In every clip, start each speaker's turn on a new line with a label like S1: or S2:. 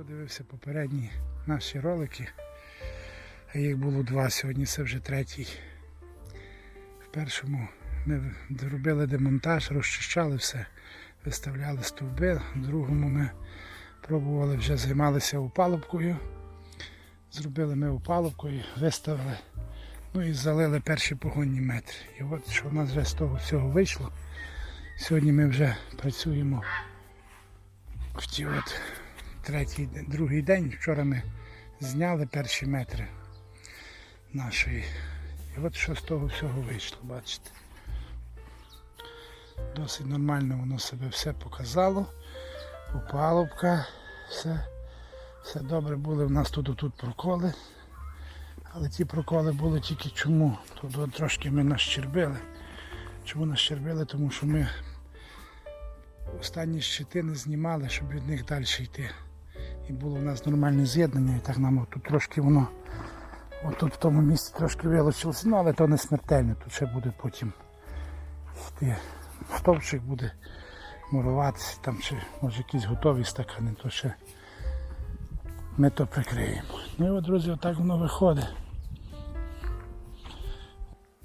S1: хто дивився попередні наші ролики, а їх було два, сьогодні це вже третій. В першому ми робили демонтаж, розчищали все, виставляли стовби. В другому ми пробували вже займалися опалубкою. Зробили ми опалубкою, виставили, ну і залили перші погонні метри. І от що в нас вже з того всього вийшло. Сьогодні ми вже працюємо в ті от третій, другий день. Вчора ми зняли перші метри нашої. І от що з того всього вийшло, бачите. Досить нормально воно себе все показало. Опалубка, все, все добре були. У нас тут тут проколи. Але ті проколи були тільки чому? Тут трошки ми нащербили. Чому нащербили? Тому що ми останні щити не знімали, щоб від них далі йти. І було в нас нормальне з'єднання, і так нам тут трошки воно, отут в тому місці трошки вилучилося, ну але то не смертельно, тут ще буде потім йти. Стовпчик буде муруватися, там чи може якісь готові стакани, то ще ми то прикриємо. Ну і от, друзі, отак воно виходить.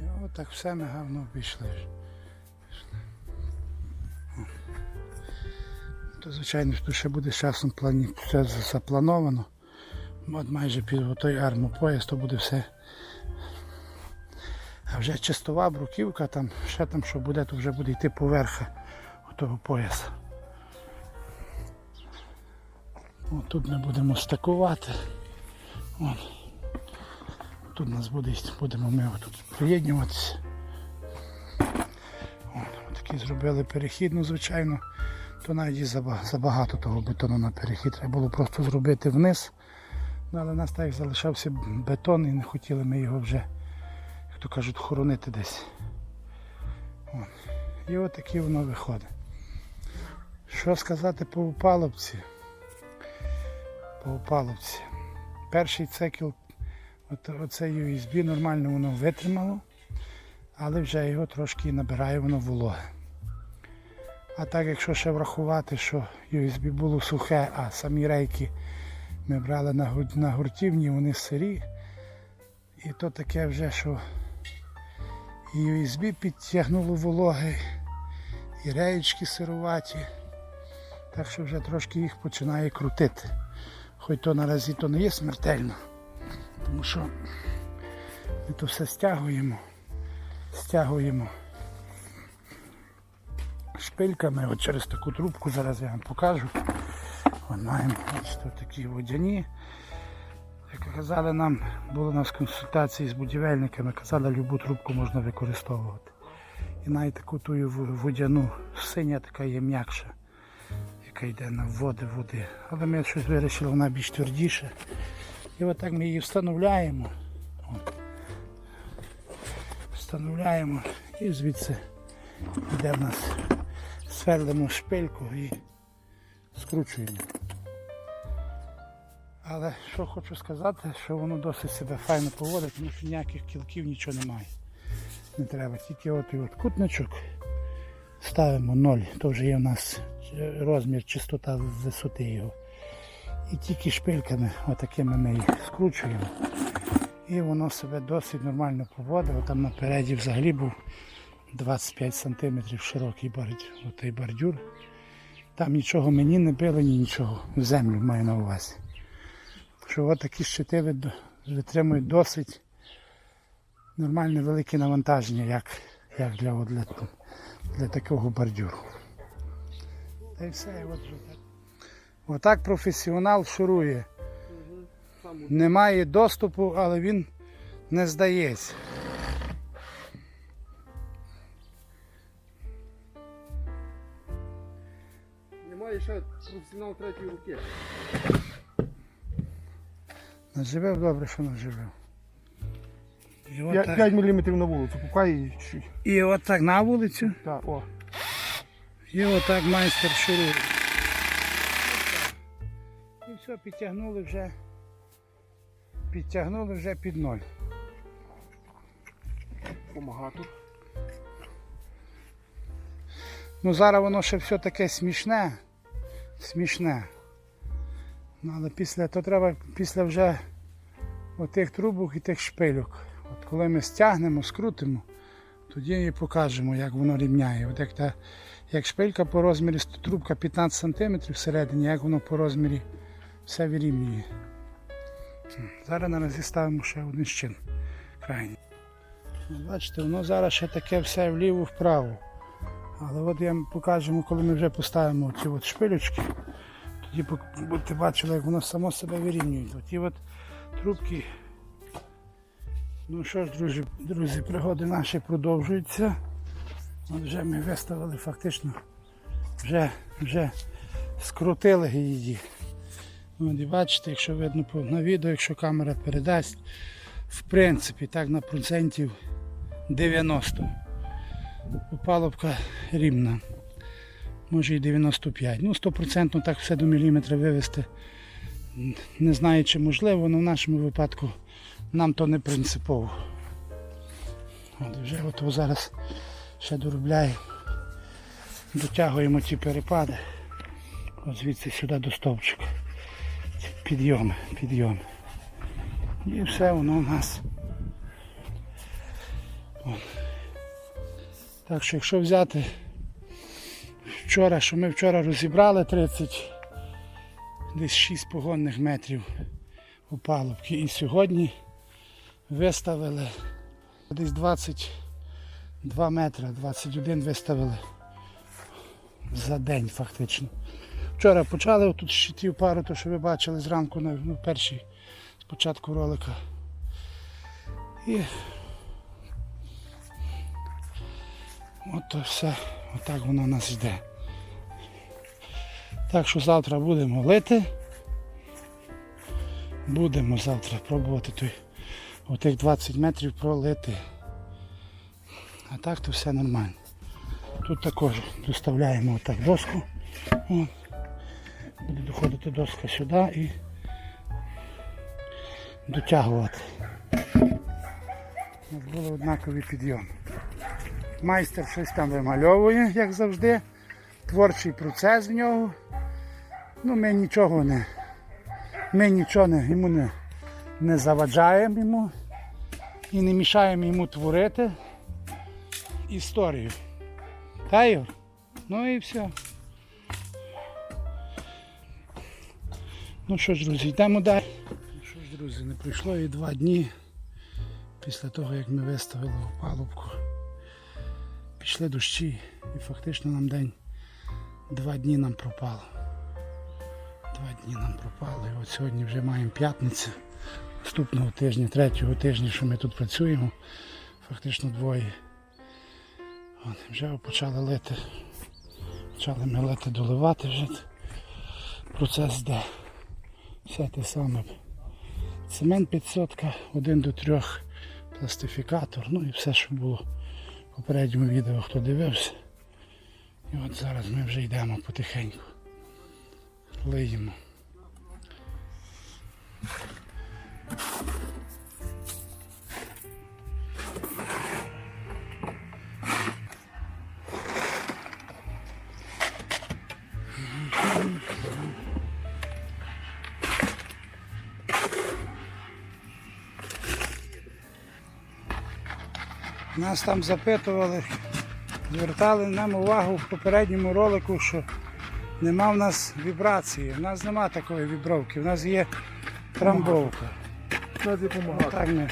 S1: І отак все ми гарно обійшли. То, звичайно, що ще буде з часом плані, все заплановано. От майже під той армопояс, то буде все. А вже чистова бруківка, там ще там що буде, то вже буде йти поверха того пояса. От тут ми будемо стакувати. От. Тут нас буде, будемо ми тут приєднуватися. От, такі зробили перехід, ну звичайно, то навіть і забагато того бетону на перехід. Треба було просто зробити вниз. Ну, але в нас так залишався бетон і не хотіли ми його вже, як то кажуть, хоронити десь. От. І от воно виходить. Що сказати по упаловці? По упаловці. Перший цикл, оце USB нормально воно витримало, але вже його трошки набирає воно вологи. А так якщо ще врахувати, що USB було сухе, а самі рейки ми брали на, гуртівні, вони сирі. І то таке вже, що і USB підтягнуло вологи, і реєчки сируваті. Так що вже трошки їх починає крутити. Хоч то наразі то не є смертельно. Тому що ми то все стягуємо, стягуємо шпильками, от через таку трубку зараз я вам покажу. Маємо бачите, такі водяні. Як казали нам, було у нас консультації з будівельниками, казали, любу трубку можна використовувати. І навіть таку ту водяну синя така є м'якша, яка йде на води води. Але ми щось вирішили, вона більш твердіша. І отак ми її встановляємо. Встановляємо і звідси йде в нас сверлимо шпильку і скручуємо. Але що хочу сказати, що воно досить себе файно поводить, тому що ніяких кілків нічого немає. Не треба. Тільки от і от кутничок ставимо 0, то вже є в нас е, розмір, чистота висоти його. І тільки шпильками отакими ми їх скручуємо. І воно себе досить нормально поводило. Там напереді взагалі був 25 см широкий бордюр, отий бордюр. Там нічого мені не било, ні нічого. В землю маю на увазі. Що от такі щити витримують досить нормальне велике навантаження, як, як для, от для, для такого бордюру. Та й все, от. Отак професіонал шурує. Немає доступу, але він не здається.
S2: Ще професіонал третьої руки.
S1: Наживив добре, що наживив. І
S2: 5, 5 мм на вулицю, пукай і чуть.
S1: і отак на вулицю,
S2: Так, о.
S1: і отак майстер шурує. І все, підтягнули вже. Підтягнули вже під ноль.
S2: Помагато.
S1: Ну зараз воно ще все таке смішне. Смішне. Ну, але після то треба після вже отих трубок і тих шпильок. От коли ми стягнемо, скрутимо, тоді і покажемо, як воно рівняє. От як, та, як шпилька по розмірі, трубка 15 см всередині, як воно по розмірі все вирівнює. Зараз наразі ставимо ще один щин крайній. Бачите, воно зараз ще таке все вліво-вправо. Але от я покажемо, коли ми вже поставимо ці от шпилючки, тоді будете бачили, як воно само себе вирівнює. Ті от трубки. Ну що ж, друзі, друзі, пригоди наші продовжуються. От вже ми виставили фактично, вже, вже скрутили її. От і бачите, якщо видно на відео, якщо камера передасть, в принципі, так на процентів 90. Опалубка рівна. Може і 95. Ну, 100% так все до міліметра вивести. Не знаю, чи можливо, але в нашому випадку нам то не принципово. От вже от зараз ще доробляємо. Дотягуємо ці перепади. От звідси сюди до стовпчика. Підйоми, підйоми. І все воно у нас. От. Так що якщо взяти вчора, що ми вчора розібрали 30, десь 6 погонних метрів опалубки і сьогодні виставили десь 22 метри, 21 виставили за день фактично. Вчора почали тут щитів пару, то що ви бачили зранку на ну, першій спочатку ролика. І от все, отак воно нас йде. Так що завтра будемо лити. Будемо завтра пробувати той, отих 20 метрів пролити. А так то все нормально. Тут також доставляємо отак доску. О, буде доходити доска сюди і дотягувати. У нас були однакові підйоми. Майстер щось там вимальовує, як завжди. Творчий процес в нього. Ну, ми нічого не, ми нічого не, йому не, не заваджаємо йому і не мішаємо йому творити історію. Та, Ігор? Ну і все. Ну що ж, друзі, йдемо далі. Ну що ж, друзі, не пройшло і два дні після того, як ми виставили опалубку. Пішли дощі і фактично нам день два дні нам пропало. Два дні нам пропало. І от сьогодні вже маємо п'ятницю наступного тижня, третього тижня, що ми тут працюємо. Фактично двоє. От, вже почали лити. Почали ми лити доливати вже. Процес йде. Все те саме. Цемент 500, 1 до 3 пластифікатор, ну і все, що було попередньому відео, хто дивився. І от зараз ми вже йдемо потихеньку. Лиємо. Нас там запитували, звертали нам увагу в попередньому ролику, що нема в нас вібрації. У нас нема такої вібровки, у нас є трамбовка.
S2: Допомагати.
S1: Так ми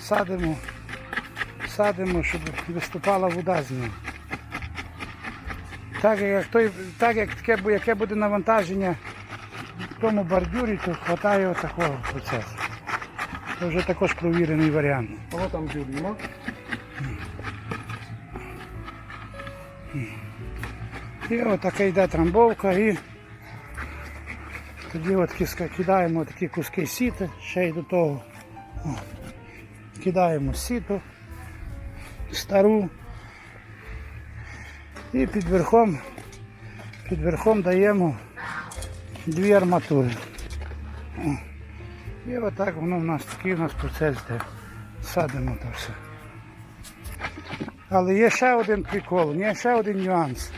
S1: садимо, садимо, щоб виступала вода з нього. Так як, той, так як таке, яке буде навантаження в тому бордюрі, то вистачає такого процесу. Це вже також провірений варіант.
S2: Ого там дюрма.
S1: І отака йде трамбовка і тоді от кидаємо такі куски сіти, ще й до того. Кидаємо сіту стару і під верхом, під верхом даємо дві арматури. І отак воно в нас такий у нас процес йде. Садимо то все. Але є ще один прикол, є ще один нюанс.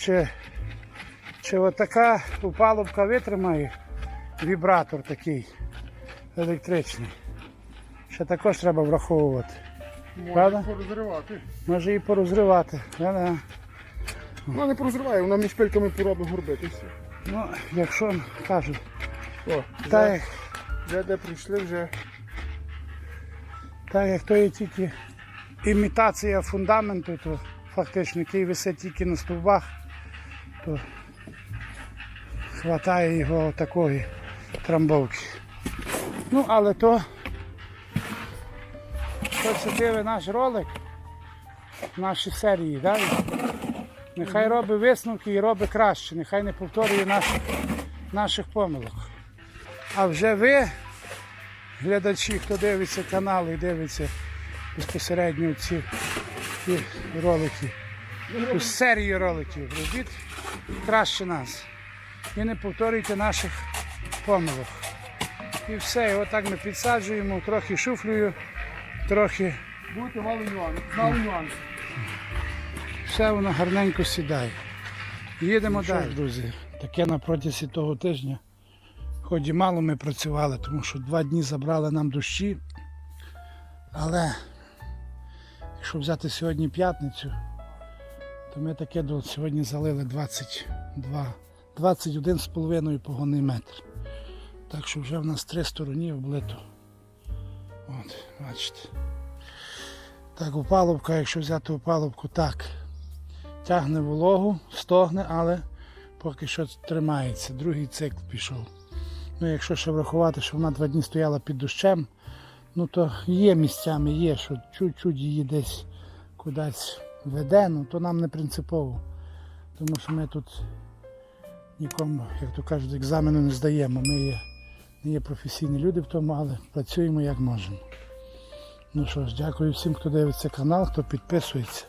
S1: Чи, чи отака опалубка витримає вібратор такий електричний. Ще також треба враховувати. Правда?
S2: Порозривати.
S1: Може і порозривати. Да-да.
S2: Вона не порозриває, вона між шпильками поробить горбити. все.
S1: Ну, якщо кажуть,
S2: О,
S1: так
S2: вже,
S1: як,
S2: вже де прийшли, вже
S1: так як то є тільки імітація фундаменту, то фактично який висить тільки на стовбах, то хватає його такої трамбовки. Ну, але то, хто це дивить наш ролик, наші серії, да? нехай робить висновки і робить краще, нехай не повторює наших, наших помилок. А вже ви, глядачі, хто дивиться канал і дивиться безпосередньо ці, ці ролики, серію роликів, робіть краще нас. І не повторюйте наших помилок. І все, і отак ми підсаджуємо, трохи шуфлею, трохи
S2: будете мали нюанси.
S1: Все воно гарненько сідає. Їдемо далі, друзі. Таке на протязі того тижня. Хоч і мало ми працювали, тому що два дні забрали нам дощі. Але якщо взяти сьогодні п'ятницю, то ми таке сьогодні залили 22, 21,5 погонний метр. Так що вже в нас три стороні облито. От, бачите. Так, опалубка, якщо взяти опалубку, так. Тягне вологу, стогне, але поки що тримається. Другий цикл пішов. Ну, якщо ще врахувати, що вона два дні стояла під дощем, ну то є місцями, є, що чуть-чуть її десь кудись веде, ну то нам не принципово. Тому що ми тут нікому, як то кажуть, екзамену не здаємо. Ми є, не є професійні люди в тому, але працюємо як можемо. Ну що ж, дякую всім, хто дивиться канал, хто підписується.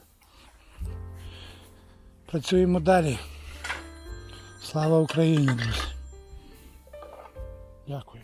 S1: Працюємо далі. Слава Україні, друзі. Дякую.